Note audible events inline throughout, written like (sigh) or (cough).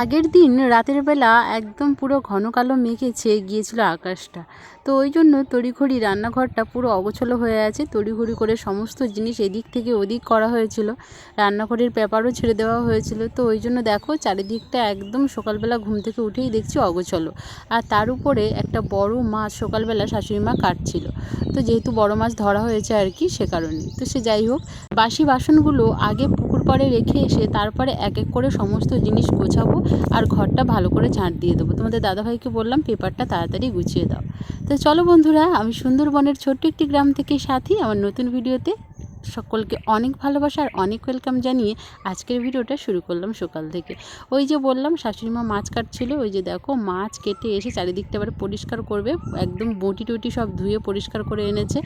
আগের দিন রাতের বেলা একদম পুরো ঘন কালো মেঘে ছেয়ে গিয়েছিল আকাশটা। তো ওই জন্য তড়িঘড়ি রান্নাঘরটা পুরো অগোছলো হয়ে আছে। তড়িঘড়ি করে সমস্ত জিনিস এদিক থেকে ওদিক করা হয়েছিল। রান্নাঘরের পেপারও ছেড়ে দেওয়া হয়েছিল। তো ওই জন্য দেখো চারিদিকটা একদম সকালবেলা ঘুম থেকে উঠেই দেখছি অগোছলো। আর তার উপরে একটা বড় মাছ সকালবেলা শাশুড়ি মা কাটছিল। তো যেহেতু বড় মাছ ধরা হয়েছে আর কি সে কারণে। তো সে যাই হোক, বাসি বাসনগুলো আগে পুকুর পাড়ে রেখে এসে তারপরে এক এক করে সমস্ত জিনিস গোছাবো আর ঘরটা ভালো করে ঝাঁট দিয়ে দেবো। তোমাদের দাদাভাইকে বললাম, পেপারটা তাড়াতাড়ি গুছিয়ে দাও। তো চলো বন্ধুরা আমি সুন্দরবনের ছোট্ট একটি গ্রাম থেকে সাথী আমার নতুন ভিডিওতে সকলকে অনেক ভালোবাসা আর অনেক ওয়েলকাম জানিয়ে আজকের ভিডিওটা শুরু করলাম সকাল থেকে। ওই যে বললাম, শাশুড়ি মা মাছ কাটছিল, ওই যে দেখো মাছ কেটে এসে চারিদিকটা আবার পরিষ্কার করবে, একদম বটি টুটি সব ধুয়ে পরিষ্কার করে এনেছে।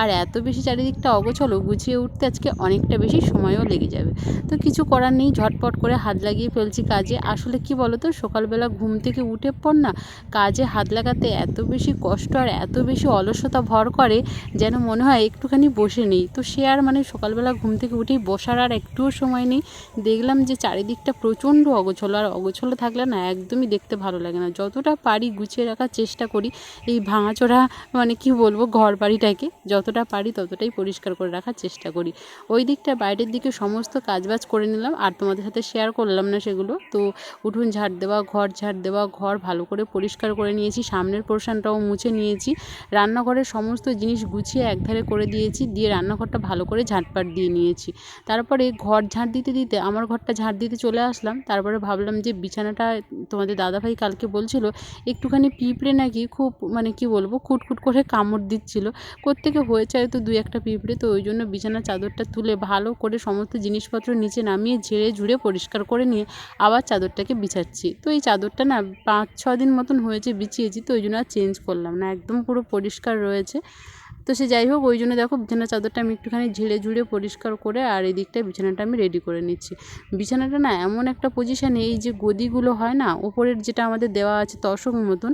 আর এত বেশি চারিদিকটা অগোছলো, গুছিয়ে উঠতে আজকে অনেকটা বেশি সময়ও লেগে যাবে। তো কিছু করার নেই, ঝটপট করে হাত লাগিয়ে ফেলছি কাজে। আসলে কি বলো তো সকালবেলা ঘুম থেকে উঠে পর না কাজে হাত লাগাতে এত বেশি কষ্ট আর এত বেশি অলসতা ভর করে যেন মনে হয় একটুখানি বসে নেই। তো সে আর মানে সকালবেলা ঘুম থেকে উঠেই বসার আর একটুও সময় নেই। দেখলাম যে চারিদিকটা প্রচণ্ড অগোছলো, আর অগোছলো থাকলে না একদমই দেখতে ভালো লাগে না। যতটা পারি গুছিয়ে রাখার চেষ্টা করি, এই ভাঙাচোরা মানে কি বলব ঘর বাড়িটাকে যতটা পারি ততটাই পরিষ্কার করে রাখার চেষ্টা করি। ওই দিকটা বাইরের দিকে সমস্ত কাজবাজ করে নিলাম, আর তোমাদের সাথে শেয়ার করলাম না সেগুলো। তো উঠোন ঝাড় দেওয়া, ঘর ঝাড় দেওয়া, ঘর ভালো করে পরিষ্কার করে নিয়েছি, সামনের পোর্শনটাও মুছে নিয়েছি। রান্নাঘরের সমস্ত জিনিস গুছিয়ে একধারে করে দিয়েছি, দিয়ে রান্নাঘরটা ভালো করে ঝাঁটপাট দিয়ে নিয়েছি। তারপরে ঘর ঝাঁট দিতে দিতে আমার ঘরটা ঝাঁট দিতে চলে আসলাম। তারপরে ভাবলাম যে বিছানাটা তোমাদের দাদাভাই কালকে বলছিল, একটুখানি পিঁপড়ে নাকি খুব মানে কি বলব, খুটখুট করে কামড় দিচ্ছিল। কোত্থেকে হয়েছে হয়তো দুই একটা পিঁপড়ে, তো ওই জন্য বিছানার চাদরটা তুলে ভালো করে সমস্ত জিনিসপত্র নিচে নামিয়ে ঝেড়ে ঝুড়ে পরিষ্কার করে নিয়ে আবার চাদরটাকে বিছাচ্ছি। তো এই চাদরটা না পাঁচ ছ দিন মতন হয়েছে বিছিয়েছি, তো ওই জন্য আর চেঞ্জ করলাম না। একদম পুরো পরিষ্কার রয়েছে। তো সে যাই হোক, ওই জন্য দেখো বিছানার চাদরটা আমি একটুখানি ঝেড়ে ঝুড়ে পরিষ্কার করে আর এই বিছানাটা আমি রেডি করে নিচ্ছি। বিছানাটা না এমন একটা পজিশানে এই যে গদিগুলো হয় না, ওপরের যেটা আমাদের দেওয়া আছে তসক মতন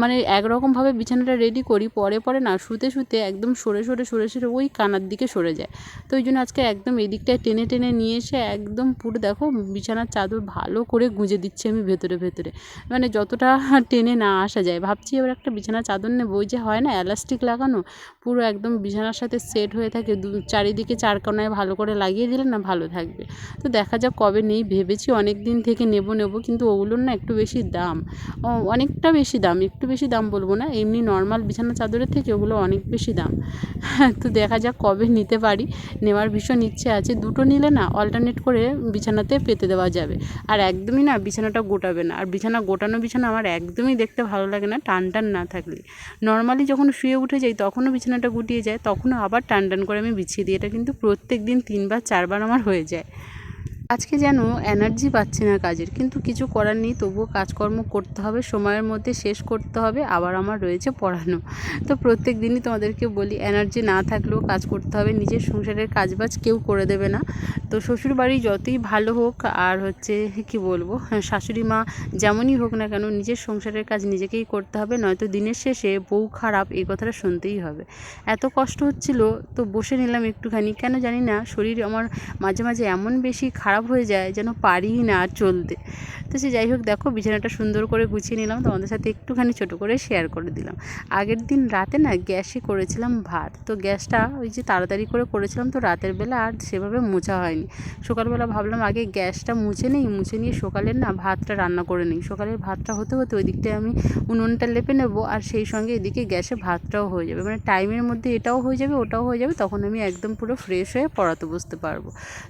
মানে একরকমভাবে বিছানাটা রেডি করি, পরে পরে না, শুতে শুতে একদম সরে সরে সরে সরে ওই কানার দিকে সরে যায়। তো ওই জন্য আজকে একদম এদিকটায় টেনে টেনে নিয়ে এসে একদম পুরো দেখো বিছানার চাদর ভালো করে গুঁজে দিচ্ছি আমি ভেতরে ভেতরে। মানে যতটা টেনে না আসা যায়। ভাবছি এবার একটা বিছানার চাদর নেব। ওই যে হয় না এলাস্টিক লাগানো, পুরো একদম বিছানার সাথে সেট হয়ে থাকে। দু, চারিদিকে চার কোনায় ভালো করে লাগিয়ে দিলে না ভালো থাকবে। তো দেখা যাক কবে নেই, ভেবেছি অনেক দিন থেকে নেব নেব, কিন্তু ওগুলোর না একটু বেশি দাম। অনেকটা বেশি দাম। একটু বেশি দাম বলব না, এমনি নর্মাল বিছানা চাদরের থেকে ওগুলো অনেক বেশি দাম। তো দেখা যাক কবে নিতে পারি। নেওয়ার ভীষণ ইচ্ছে আছে। দুটো নিলে না অল্টারনেট করে বিছানাতে পেতে দেওয়া যাবে। আর একদমই না বিছানাটা গোটাবে না। আর বিছানা গোটানো বিছানা আমার একদমই দেখতে ভালো লাগে না, টান টান না থাকলে। নর্মালি যখন শুয়ে উঠে যাই তখনও বিছানাটা গুটিয়ে যায়, তখনও আবার টান টান করে আমি বিছিয়ে দিই। এটা কিন্তু প্রত্যেক দিন তিনবার, চারবার আমার হয়ে যায়। আজকে যেন এনার্জি পাচ্ছি না কাজের কিন্তু কিছু করার নেই তবুও কাজকর্ম করতে হবে সময়ের মধ্যে শেষ করতে হবে আবার আমার রয়েছে পড়ানো। তো প্রত্যেক দিনই তোমাদেরকে বলি এনার্জি না থাকলেও কাজ করতে হবে নিজের সংসারের কাজবাজ কেউ করে দেবে না। তো শ্বশুর বাড়ি যতই ভালো হোক আর হচ্ছে কি বলব হ্যাঁ, শাশুড়ি মা যেমনই হোক না কেন নিজের সংসারের কাজ নিজেকেই করতে হবে নয়তো দিনের শেষে বউ খারাপ এই কথাটা শুনতেই হবে। এত কষ্ট হচ্ছিল তো বসে নিলাম একটুখানি কেন জানি না শরীর আমার মাঝে মাঝে এমন বেশি খারাপ খারাপ হয়ে যায়, যেন পারিই না চলতে। তো সে যাই হোক, দেখো বিছানাটা সুন্দর করে গুছিয়ে নিলাম, তোমাদের সাথে একটুখানি ছোটো করে শেয়ার করে দিলাম। আগের দিন রাতে না গ্যাসে করেছিলাম ভাত, তো গ্যাসটা ওই যে তাড়াতাড়ি করে করেছিলাম, তো রাতের বেলা আর সেভাবে মোছা হয়নি। সকালবেলা ভাবলাম আগে গ্যাসটা মুছে নেই, মুছে নিয়ে সকালের না ভাতটা রান্না করে নিই। সকালের ভাতটা হতে হতে ওই দিকটায় আমি উনুনটা লেপে নেব, আর সেই সঙ্গে এদিকে গ্যাসে ভাতটাও হয়ে যাবে। মানে টাইমের মধ্যে এটাও হয়ে যাবে, ওটাও হয়ে যাবে, তখন আমি একদম পুরো ফ্রেশ হয়ে পড়াতে বসতে পারব।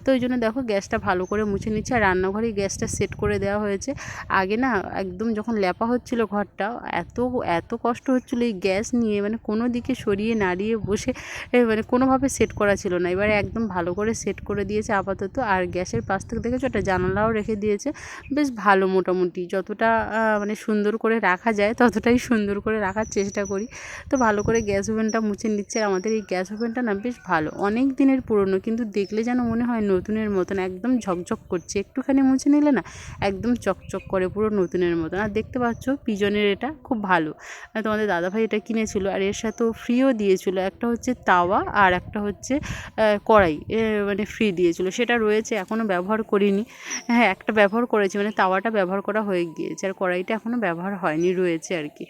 তো ওই জন্য দেখো গ্যাসটা ভালো করে মুছে নিচ্ছে আর রান্নাঘরে গ্যাসটা সেট করে দেওয়া হয়েছে। আগে না একদম যখন লেপা হচ্ছিল ঘরটা, এত এত কষ্ট হচ্ছিল এই গ্যাস নিয়ে মানে কোনো দিকে সরিয়ে নাড়িয়ে বসে মানে কোনোভাবে সেট করা ছিল না। এবারে একদম ভালো করে সেট করে দিয়েছে আপাতত আর গ্যাসের পাশ থেকে দেখেছ? একটা জানালাও রেখে দিয়েছে। বেশ ভালো মোটামুটি। যতটা মানে সুন্দর করে রাখা যায়, ততটাই সুন্দর করে রাখার চেষ্টা করি। তো ভালো করে গ্যাস ওভেনটা মুছে নিচ্ছে আমাদের এই গ্যাস ওভেনটা না বেশ ভালো। অনেক দিনের পুরনো, কিন্তু দেখলে যেন মনে হয় নতুনের মতন, একদম ঝকঝক করছে, একটুখানি মুছে নিলে না একদম চকচক করে পুরো নতুনের মতন। আর দেখতে পাচ্ছ পিজনের এটা খুব ভালো। তোমাদের দাদাভাই এটা কিনেছিল আর এর সাথেও ফ্রিও দিয়েছিল। একটা হচ্ছে তাওয়া আর একটা হচ্ছে কড়াই মানে ফ্রি দিয়েছিল। সেটা রয়েছে এখনও ব্যবহার করিনি। হ্যাঁ একটা ব্যবহার করেছি মানে তাওয়াটা ব্যবহার করা হয়ে গিয়েছে আর কড়াইটা এখনও ব্যবহার হয়নি, রয়েছে আর কি।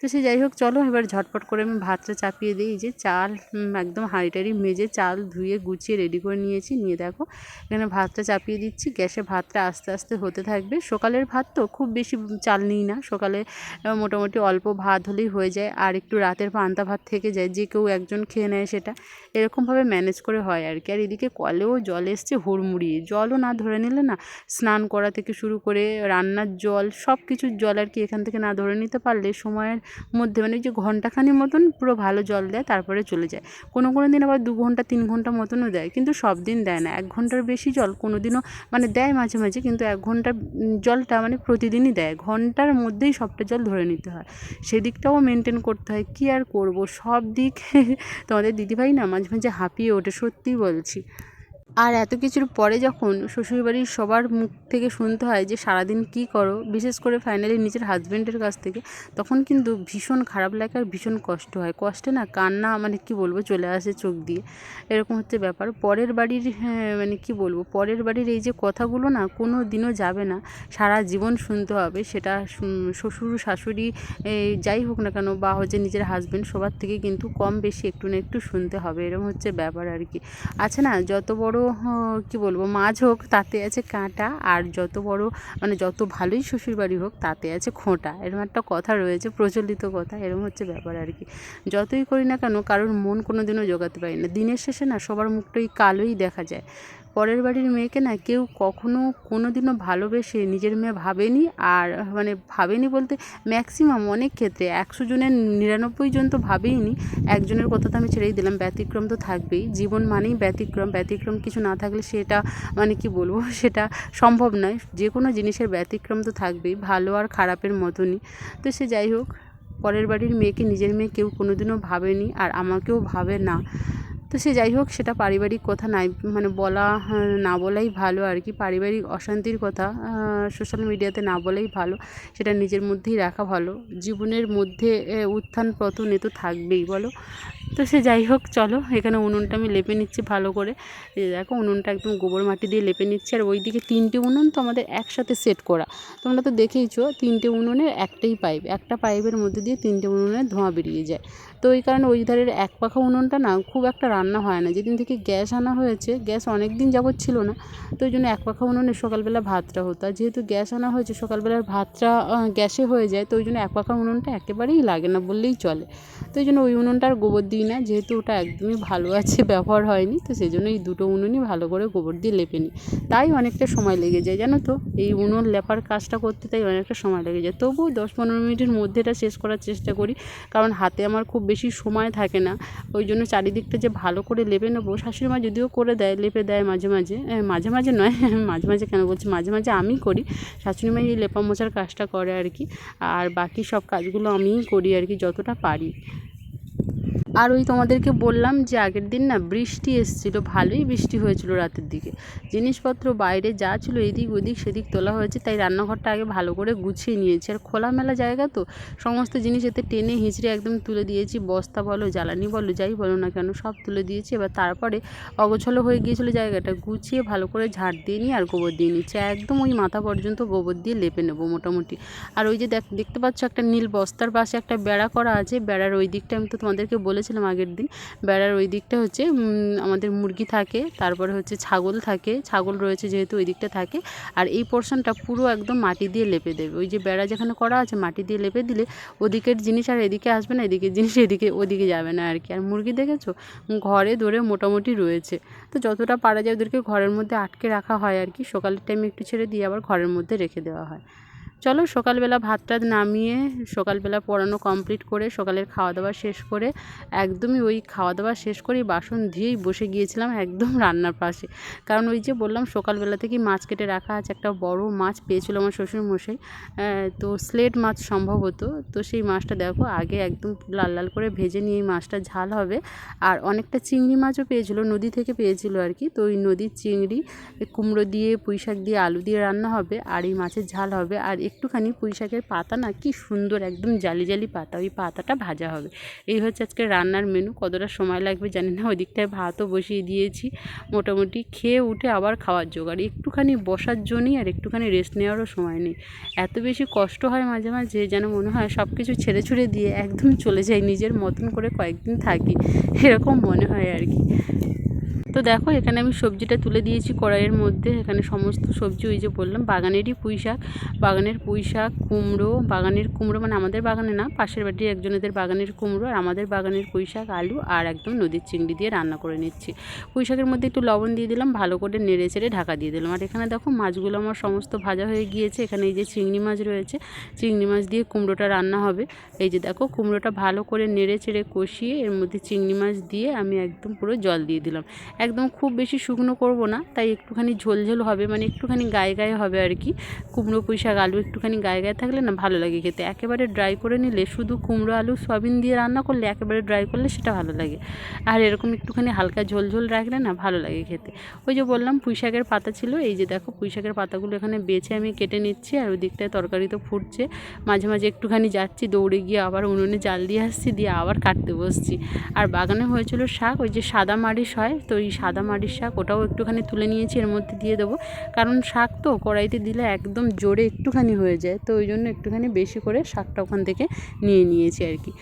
তো সে যাই হোক, চলো এবার ঝটপট করে আমি ভাতটা চাপিয়ে দিই। যে চাল একদম হাঁড়িটারি মেজে চাল ধুয়ে গুছিয়ে রেডি করে নিয়েছি। নিয়ে দেখো, এখানে ভাতটা চাপিয়ে দিচ্ছি। গ্যাসে ভাতটা আস্তে আস্তে হতে থাকবে। সকালের ভাত তো খুব বেশি চাল নিই না। সকালে মোটামুটি অল্প ভাত হলেই হয়ে যায়। আর একটু রাতের পান্তা ভাত থেকে যায়। যে কেউ একজন খেয়ে নেয় সেটা। এরকমভাবে ম্যানেজ করে হয় আর কি। আর এদিকে কলেও জল এসছে হুড়মুড়িয়ে। জলও না ধরে নিলে না স্নান করা থেকে শুরু করে রান্নার জল সব কিছুর জল আর কি এখান থেকে না ধরে নিতে পারলে সময়ের মধ্যে মানে যে ঘন্টাখানি মতন পুরো ভালো জল দেয়, তারপরে চলে যায়। কোনো কোনো দিন আবার দু ঘণ্টা তিন ঘণ্টা মতনও দেয়। কিন্তু সব দিন দেয় না। এক ঘণ্টার বেশি জল কোনো দিনও মানে দেয় মাঝে মাঝে, কিন্তু এক ঘণ্টা জলটা মানে প্রতিদিনই দেয়। ঘণ্টার মধ্যেই সবটা জল ধরে নিতে হয়। সেদিকটাও মেনটেন করতে হয়, কী আর করব? সব দিক (laughs) তোমাদের দিদিভাই না মাঝে মাঝে হাঁপিয়ে ওঠে, সত্যি বলছি। আর এত কিছুর পরে যখন শ্বশুরবাড়ির সবার মুখ থেকে শুনতে হয় যে সারাদিন কী করো বিশেষ করে ফাইনালি নিজের হাজব্যান্ডের কাছ থেকে তখন কিন্তু ভীষণ খারাপ লাগে আর ভীষণ কষ্ট হয়। কষ্টে না কান্না মানে কি বলব চলে আসে চোখ দিয়ে। এরকম হচ্ছে ব্যাপার। পরের বাড়ির হ্যাঁ, মানে কি বলব পরের বাড়ির এই যে কথাগুলো না কোনো দিনও যাবে না। সারা জীবন শুনতে হবে সেটা শ্বশুর শাশুড়ি যাই হোক না কেন বা হচ্ছে নিজের হাজব্যান্ড সবার থেকে কিন্তু কম বেশি একটু না একটু শুনতে হবে। এরকম হচ্ছে ব্যাপার আর কি। আছে না যত বড় কি বলব, মাছ হোক, তাতে আছে কাঁটা আর যত বড় মানে যত ভালোই শ্বশুরবাড়ি হোক, তাতে আছে খোঁটা। এরকম একটা কথা রয়েছে, প্রচলিত কথা এরকম হচ্ছে ব্যাপার আর কি। যতই করি না কেন, কারোর মন কোনো দিনও জোগাতে পারি না। দিনের শেষে না, সবার মুখটা ওই কালোই দেখা যায়। পরের বাড়ির মেয়েকে না কেউ কখনো কোনো দিনও ভালোবেসে নিজের মেয়ে ভাবেনি আর মানে ভাবেনি বলতে ম্যাক্সিমাম অনেক ক্ষেত্রে। একশো জনের নিরানব্বই জন তো ভাবেইনি। একজনের কথা তো আমি ছেড়েই দিলাম, ব্যতিক্রম তো থাকবেই। জীবন মানেই ব্যতিক্রম। ব্যতিক্রম কিছু না থাকলে সেটা মানে কি বলব? (laughs) সেটা সম্ভব নয়। যে কোনো জিনিসের ব্যতিক্রম তো থাকবেই, ভালো আর খারাপের মতনই। তো সে যাই হোক, পরের বাড়ির মেয়েকে, নিজের মেয়ে কেউ কোনোদিনও ভাবেনি আর আমাকেও ভাবে না। তো সে যাই হোক, সেটা পারিবারিক কথা নাই মানে বলা না বলাই ভালো আর কি। পারিবারিক অশান্তির কথা সোশ্যাল মিডিয়াতে না বলাই ভালো, সেটা নিজের মধ্যেই রাখা ভালো। জীবনের মধ্যে উত্থান পতন এ তো থাকবেই, বলো? তো সে যাই হোক, চলো, এখানে উনুনটা আমি লেপে নিচ্ছি ভালো করে। দেখো, উনুনটা একদম গোবর মাটি দিয়ে লেপে নিচ্ছি, আর ওইদিকে তিনটে উনুন তো আমাদের একসাথে সেট করা। তোমরা তো দেখেইছো, তিনটে উনুনের একটাই পাইপ একটা পাইপের মধ্যে দিয়ে তিনটে উনুনের ধোঁয়া বেরিয়ে যায়। তো ওই কারণে ওই ধারের এক পাখা উনুনটা না খুব একটা রান্না হয় না। যেদিন থেকে গ্যাস আনা হয়েছে, গ্যাস অনেক দিন যাবৎ ছিল না, তো ওই জন্য এক পাখা উনুনে সকালবেলা ভাতটা হতো। আর যেহেতু গ্যাস আনা হয়েছে, সকালবেলার ভাতটা গ্যাসে হয়ে যায়, তো ওই জন্য এক পাখা উনুনটা একেবারেই লাগে না বললেই চলে। তো ওই জন্য ওই উনুনটা আর গোবর দিই না, যেহেতু ওটা একদমই ভালো আছে, (laughs) ব্যবহার হয়নি, তো সেই জন্য এই দুটো উনুনই ভালো করে গোবর দিয়ে লেপে নিই। তাই অনেকটা সময় লেগে যায়, জানো তো? এই উনুন লেপার কাজটা করতে তাই অনেকটা সময় লেগে যায়। তবুও দশ পনেরো মিনিটের মধ্যে এটা শেষ করার চেষ্টা করি, কারণ হাতে আমার খুব বেশি সময় থাকে না। ওই জন্য চারিদিকটা যে ভালো করে লেপে নেব, শাশুড়ি মা যদিও করে দেয়, লেপে দেয় মাঝে মাঝে। মাঝে মাঝে নয়, (laughs) মাঝে মাঝে কেন বলছি? মাঝে মাঝে আমি করি। শাশুড়ি মা এই লেপা মোছার কাজটা করে আর কি। আর বাকি সব কাজগুলো আমিই করি আর কি, যতটা পারি। আর ওই তোমাদেরকে বললাম যে আগের দিন না বৃষ্টি এসেছিল, ভালোই বৃষ্টি হয়েছিল রাতের দিকে। জিনিসপত্র বাইরে যা ছিল এদিক ওদিক সেদিক তোলা হয়েছে, তাই রান্নাঘরটা আগে ভালো করে গুছিয়ে নিয়েছি। আর খোলামেলা জায়গা তো, সমস্ত জিনিস এতে টেনে হিঁচড়ে একদম তুলে দিয়েছি, বস্তা বলো, জ্বালানি বলো, যাই বলো না কেন, সব তুলে দিয়েছি। এবার তারপরে অগোছলো হয়ে গিয়েছিল জায়গাটা, গুছিয়ে ভালো করে ঝাড় দিয়ে নিই আর গোবর দিয়ে নিচ্ছি। একদম ওই মাথা পর্যন্ত গোবর দিয়ে লেপে নেব মোটামুটি। আর ওই যে দেখ, দেখতে পাচ্ছ একটা নীল বস্তার পাশে একটা বেড়া করা আছে, বেড়ার ওই দিকটা আমি তো তোমাদেরকে বলেছিলাম আগের দিন। বেড়ার ওই দিকটা হচ্ছে আমাদের মুরগি থাকে, তারপরে হচ্ছে ছাগল থাকে, ছাগল রয়েছে যেহেতু ওই দিকটা থাকে, আর এই পোর্শনটা পুরো একদম মাটি দিয়ে লেপে দেবে। ওই যে বেড়া যেখানে করা আছে, মাটি দিয়ে লেপে দিলে ওদিকের জিনিস আর এদিকে আসবে না, এদিকের জিনিস এদিকে, ওদিকে যাবে না আর কি। আর মুরগি দেখেছ? ঘরে ধরে মোটামুটি রয়েছে। তো যতটা পারা যায় ওদেরকে ঘরের মধ্যে আটকে রাখা হয় আর কি, সকালের টাইমে একটু ছেড়ে দিয়ে আবার ঘরের মধ্যে রেখে দেওয়া হয়। চলো সকালবেলা ভাত টাত নামিয়ে সকালবেলা পড়ানো কমপ্লিট করে সকালের খাওয়া দাওয়া শেষ করে একদমই ওই খাওয়া দাওয়া শেষ করেই বাসন ধুয়েই বসে গিয়েছিলাম একদম রান্নার পাশে। কারণ ওই যে বললাম সকালবেলা থেকেই মাছ কেটে রাখা আছে, একটা বড় মাছ পেয়েছিল আমার শ্বশুরমশাই তো স্লেট মাছ সম্ভবত তো সেই মাছটা দেখো আগে একদম লাল লাল করে ভেজে নিয়ে মাছটা ঝাল হবে। আর অনেকটা চিংড়ি মাছও পেয়েছিল, নদী থেকে পেয়েছিল আর কি তো ওই নদীর চিংড়ি, কুমড়ো দিয়ে পুঁই শাক দিয়ে, আলু দিয়ে রান্না হবে আর এই মাছের ঝাল হবে। আর একটুখানি পুঁই শাকের পাতা না, কি সুন্দর একদম জালি জালি পাতা, ওই পাতাটা ভাজা হবে। এই হচ্ছে আজকে রান্নার মেনু কতটা সময় লাগবে জানি না ওই দিকটায় ভাতও বসিয়ে দিয়েছি। মোটামুটি খেয়ে উঠে আবার খাওয়ার জোগাড়, একটুখানি বসার জন্যই আর একটুখানি রেস্ট নেওয়ারও সময় নেই। এত বেশি কষ্ট হয় মাঝে মাঝে যেন মনে হয় সব কিছু ছেড়ে ছুড়ে দিয়ে একদম চলে যাই, নিজের মতন করে কয়েকদিন থাকি, এরকম মনে হয় আর কি। তো দেখো, এখানে আমি সবজিটা তুলে দিয়েছি কড়াইয়ের মধ্যে। এখানে সমস্ত সবজি ওই যে বললাম, বাগানেরই পুঁই শাক, বাগানের পুঁই শাক, কুমড়ো, বাগানের কুমড়ো মানে আমাদের বাগানে না, পাশের বাড়ির একজনেদের বাগানের কুমড়ো আর আমাদের বাগানের পুঁই শাক, আলু আর একদম নদীর চিংড়ি দিয়ে রান্না করে নিচ্ছি। পুঁই শাকের মধ্যে একটু লবণ দিয়ে দিলাম, ভালো করে নেড়ে চেড়ে ঢাকা দিয়ে দিলাম। আর এখানে দেখো, মাছগুলো আমার সমস্ত ভাজা হয়ে গিয়েছে। এখানে এই যে চিংড়ি মাছ রয়েছে, চিংড়ি মাছ দিয়ে কুমড়োটা রান্না হবে। এই যে দেখো, কুমড়োটা ভালো করে নেড়ে চেড়ে কষিয়ে এর মধ্যে চিংড়ি মাছ দিয়ে আমি একদম পুরো জল দিয়ে দিলাম। একদম খুব বেশি শুকনো করব না, তাই একটুখানি ঝোল ঝোল হবে মানে একটুখানি গায়ে গায়ে হবে আর কি। কুমড়ো পুঁই শাক আলু একটুখানি গায়ে গায়ে থাকলে না ভালো লাগে খেতে। একেবারে ড্রাই করে নিলে শুধু কুমড়ো, আলু, সয়াবিন দিয়ে রান্না করলে একেবারে ড্রাই করলে সেটা ভালো লাগে। আর এরকম একটুখানি হালকা ঝোল ঝোল রাখলে না ভালো লাগে খেতে। ওই যে বললাম পুঁই শাকের পাতা ছিল, এই যে দেখো পুঁই শাকের পাতাগুলো এখানে বেছে আমি কেটে নিচ্ছি আর ওই দিকটায় তরকারি তো ফুটছে। মাঝে মাঝে একটুখানি যাচ্ছি দৌড়ে গিয়ে আবার উনুনে জাল দিয়ে আসছি, দিয়ে আবার কাটতে বসছি। আর বাগানে হয়েছিল শাক, ওই যে সাদা মারিশ হয়, তো ওই সাদা মাটির শাক ওটাও একটুখানি তুলে নিয়েছি, এর মধ্যে দিয়ে দেবো। কারণ শাক তো কড়াইতে দিলে একদম জোরে একটুখানি হয়ে যায়, তো ওই জন্য একটুখানি বেশি করে শাকটা ওখান থেকে নিয়ে নিয়েছি আর কি।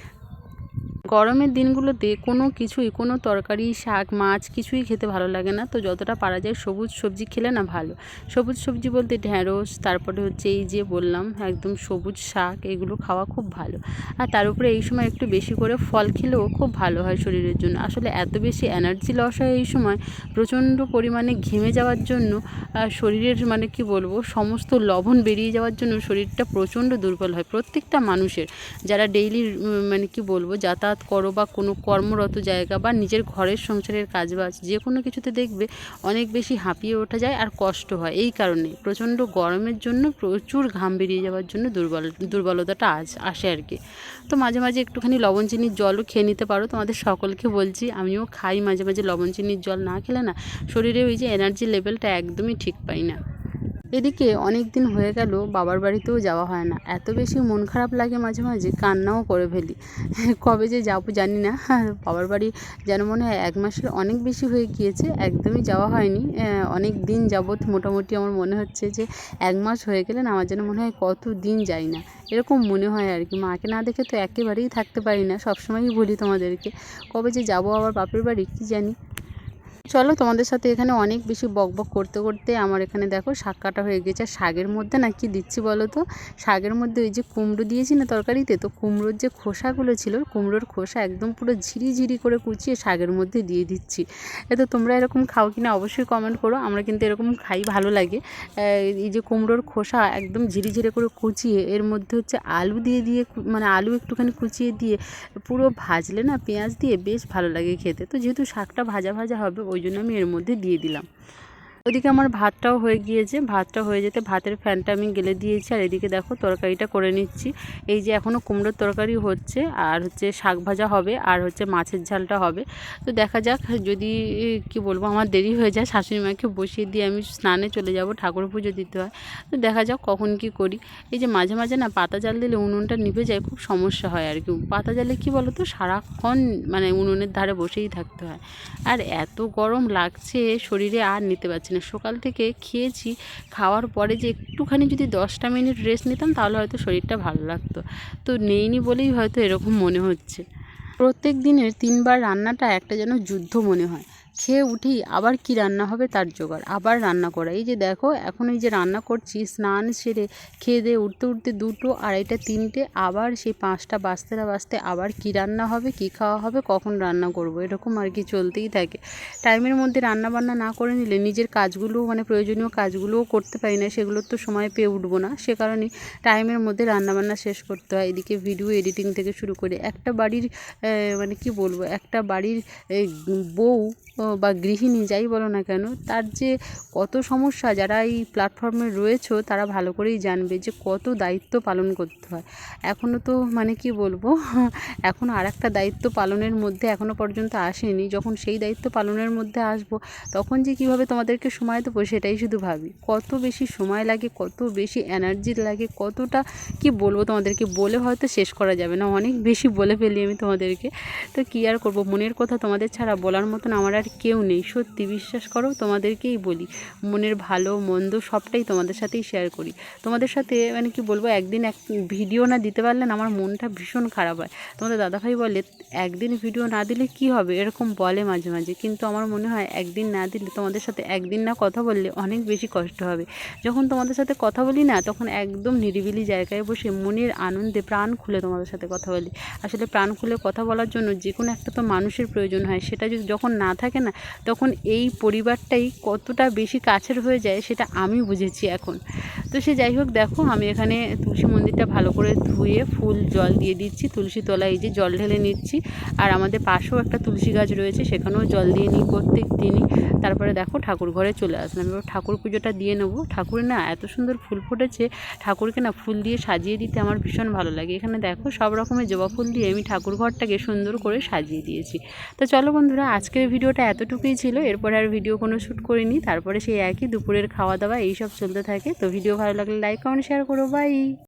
গরমের দিনগুলোতে কোনো কিছুই, কোনো তরকারি, শাক, মাছ কিছুই খেতে ভালো লাগে না। তো যতটা পারা যায় সবুজ সবজি খেলে না ভালো। সবুজ সবজি বলতে ঢ্যাঁড়স, তারপরে হচ্ছে এই যে বললাম, একদম সবুজ শাক, এগুলো খাওয়া খুব ভালো। আর তার উপরে এই সময় একটু বেশি করে ফল খেলেও খুব ভালো হয় শরীরের জন্য। আসলে এত বেশি এনার্জি লস হয় এই সময়, প্রচণ্ড পরিমাণে ঘেমে যাওয়ার জন্য শরীরের মানে কি বলব, সমস্ত লবণ বেরিয়ে যাওয়ার জন্য শরীরটা প্রচণ্ড দুর্বল হয় প্রত্যেকটা মানুষের। যারা ডেইলি মানে কি বলব, যাতায়াত করো বা কোনো কর্মরত জায়গা বা নিজের ঘরের সংসারের কাজবাজ যে কোনো কিছুতে দেখবে অনেক বেশি হাঁপিয়ে ওঠা যায় আর কষ্ট হয়। এই কারণে প্রচণ্ড গরমের জন্য প্রচুর ঘাম বেরিয়ে যাওয়ার জন্য দুর্বল, দুর্বলতাটা আজ আসে আর কি। তো মাঝে মাঝে একটুখানি লবণ চিনির জলও খেয়ে নিতে পারো। তোমাদের সকলকে বলছি, আমিও খাই মাঝে মাঝে লবণ চিনির জল না খেলে না শরীরে ওই যে এনার্জি লেভেলটা একদমই ঠিক পাই না। এদিকে অনেক দিন হয়ে গেল, বাবার বাড়িতেও যাওয়া হয় না। এত বেশি মন খারাপ লাগে মাঝে মাঝে, কান্নাও করে ফেলি। কবে যে যাব জানি না। বাবার বাড়ি যেন মনে হয় এক মাসের অনেক বেশি হয়ে গিয়েছে, একদমই যাওয়া হয়নি। অনেক দিন যাবৎ মোটামুটি আমার মনে হচ্ছে যে, এক মাস হয়ে গেলে না আমার যেন মনে হয় কত দিন যাই না। এরকম মনে হয় আর কি। মাকে না দেখে তো একেবারেই থাকতে পারি না। সবসময়ই বলি তোমাদেরকে, কবে যে যাব আবার বাপের বাড়ি, কী জানি। চলো তোমাদের সাথে এখানে অনেক বেশি বক বক করতে করতে আমার এখানে দেখো শাক কাটা হয়ে গেছে। শাকের মধ্যে না কি দিচ্ছি বলো তো? শাকের মধ্যে ওই যে কুমড়ো দিয়েছি না তরকারিতে, তো কুমড়োর যে খোসাগুলো ছিল, কুমড়োর খোসা একদম পুরো ঝিরি ঝিরি করে কুচিয়ে শাকের মধ্যে দিয়ে দিচ্ছি। তো তোমরা এরকম খাও কিনা অবশ্যই কমেন্ট করো, আমরা কিন্তু এরকম খাই, ভালো লাগে। এই যে কুমড়োর খোসা একদম ঝিরি ঝিরে করে কুচিয়ে, এর মধ্যে হচ্ছে আলু দিয়ে দিয়ে মানে আলু একটুখানি কুচিয়ে দিয়ে পুরো ভাজলে না পেঁয়াজ দিয়ে বেশ ভালো লাগে খেতে। তো যেহেতু শাকটা ভাজা ভাজা হবে ওই জন্য আমি এর মধ্যে দিয়ে দিলাম। ওদিকে আমার ভাতটাও হয়ে গিয়েছে, ভাতটা হয়ে যেতে ভাতের ফ্যানটা আমি গেলে দিয়েছি, আর এদিকে দেখো তরকারিটা করে নিচ্ছি। এই যে এখনও কুমড়োর তরকারি হচ্ছে, আর হচ্ছে শাক ভাজা হবে, আর হচ্ছে মাছের ঝালটা হবে। তো দেখা যাক, যদি কি বলব, আমার দেরি হয়ে যায়, শাশুড়ি মাকে বসিয়ে দিয়ে আমি স্নানে চলে যাব, ঠাকুর পুজো দিতে হয়। তো দেখা যাক কখন কি করি। এই যে মাঝে মাঝে না পাতা জাল দিলে উনুনটা নিভে যায়, খুব সমস্যা হয় আর কি। পাতা জালে কি বলো তো সারাক্ষণ মানে উনুনের ধারে বসেই থাকতে হয়। আর এত গরম লাগছে, শরীরে আর নিতে পারছি না, সকাল থেকে খেয়েছি, খাওয়ার পরে যে একটুখানি যদি দশটা মিনিট রেস্ট নিতাম, তাহলে হয়তো শরীরটা ভালো লাগতো। তো নেইনি বলেই হয়তো এরকম মনে হচ্ছে। প্রত্যেক দিনের তিনবার রান্নাটা একটা যেন যুদ্ধ মনে হয়। খেয়ে উঠি, আবার কি রান্না হবে তার জোগাড়। আবার রান্না করা। এই যে দেখো, এখন এই যে রান্না করছি, স্নান সেরে খেয়ে দিয়ে উঠতে উঠতে দুটো আড়াইটা, তিনটে, আবার সেই পাঁচটা বাজতে না বাজতে আবার কি রান্না হবে, কি খাওয়া হবে, কখন রান্না করব, এরকম আর কি চলতেই থাকে। টাইমের মধ্যে রান্না বান্না না করে নিলে নিজের কাজগুলো মানে প্রয়োজনীয় কাজগুলোও করতে পারি না, সেগুলোর তো সময় পেয়ে উঠবো না। সে কারণে টাইমের মধ্যে রান্নাবান্না শেষ করতে হয়। এদিকে ভিডিও এডিটিং থেকে শুরু করে একটা বাড়ির মানে কি বলব, একটা বাড়ির বউ বা গৃহিণী যাই বলো না কেন, তার যে কত সমস্যা, যারা এই প্ল্যাটফর্মে রয়েছো তারা ভালো করেই জানবে যে কত দায়িত্ব পালন করতে হয়। এখনও তো মানে কি বলব (laughs) এখনও আর একটা দায়িত্ব পালনের মধ্যে এখনও পর্যন্ত আসেনি। যখন সেই দায়িত্ব পালনের মধ্যে আসব, তখন যে কীভাবে তোমাদেরকে সময় দেবো সেটাই শুধু ভাবি। কত বেশি সময় লাগে, কত বেশি এনার্জি লাগে, কতটা কি বলব তোমাদেরকে, বলে হয়তো শেষ করা যাবে না, অনেক বেশি বলে ফেলি আমি তোমাদেরকে। তো কী আর করব, মনের কথা তোমাদের ছাড়া বলার মতন আমার আর কেউ নেই। সত্যি বিশ্বাস করো, তোমাদেরকেই বলি। মনের ভালো, মন্দ সবটাই তোমাদের সাথেই শেয়ার করি। তোমাদের সাথে মানে কি বলব, একদিন এক ভিডিও না দিতে পারলে না আমার মনটা ভীষণ খারাপ হয়। তোমাদের দাদাভাই বলে, একদিন ভিডিও না দিলে কি হবে? এরকম বলে মাঝে মাঝে। কিন্তু আমার মনে হয়, একদিন না দিলে তোমাদের সাথে একদিন না কথা বললে অনেক বেশি কষ্ট হবে। যখন তোমাদের সাথে কথা বলি না, তখন একদম নিরিবিলি জায়গায় বসে মনের আনন্দে প্রাণ খুলে তোমাদের সাথে কথা বলি। আসলে প্রাণ খুলে কথা বলার জন্য যে কোনো একটা তো মানুষের প্রয়োজন হয়। সেটা যদি যখন না থাকে না, তখন এই পরিবারটাই কতটা বেশি কাছের হয়ে যায় সেটা আমি বুঝেছি এখন। তো সে যাই হোক, দেখো আমি এখানে তুলসী মন্দিরটা ভালো করে ধুয়ে ফুল জল দিয়ে দিচ্ছি, তুলসী তলায় এই যে জল ঢেলে নিচ্ছি। আর আমাদের পাশেও একটা তুলসী গাছ রয়েছে, সেখানেও জল দিয়ে নিই প্রত্যেক দিনই তারপরে দেখো ঠাকুর ঘরে চলে আসলাম। এবার ঠাকুর পুজোটা দিয়ে নেব। ঠাকুর না এত সুন্দর ফুল ফুটেছে, ঠাকুরকে না ফুল দিয়ে সাজিয়ে দিতে আমার ভীষণ ভালো লাগে। এখানে দেখো সব রকমের জবা ফুল দিয়ে আমি ঠাকুর ঘরটাকে সুন্দর করে সাজিয়ে দিয়েছি। তো চলো বন্ধুরা, আজকের ভিডিওটা এতটুকুই ছিল, এরপরে আর ভিডিও কোনো শ্যুট করিনি। তারপরে সেই একই দুপুরের খাওয়া দাওয়া এইসব চলতে থাকে। তো ভিডিও ভালো লাগলে লাইক কমেন্ট শেয়ার করো। বাই